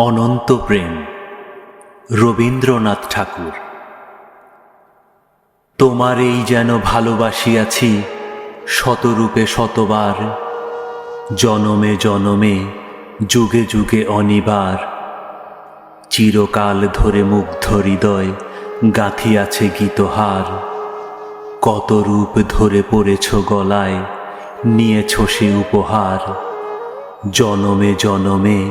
অনন্ত প্রেম। রবীন্দ্রনাথ ঠাকুর। তোমার এই যেন ভালোবাসিয়াছি শতরূপে শতবার, জনমে জনমে, যুগে যুগে অনিবার। চিরকাল ধরে মুগ্ধ হৃদয় গাঁথিয়াছে গীতহার। কত রূপ ধরে পড়েছ গলায়, নিয়েছ সে উপহার। জনমে জনমে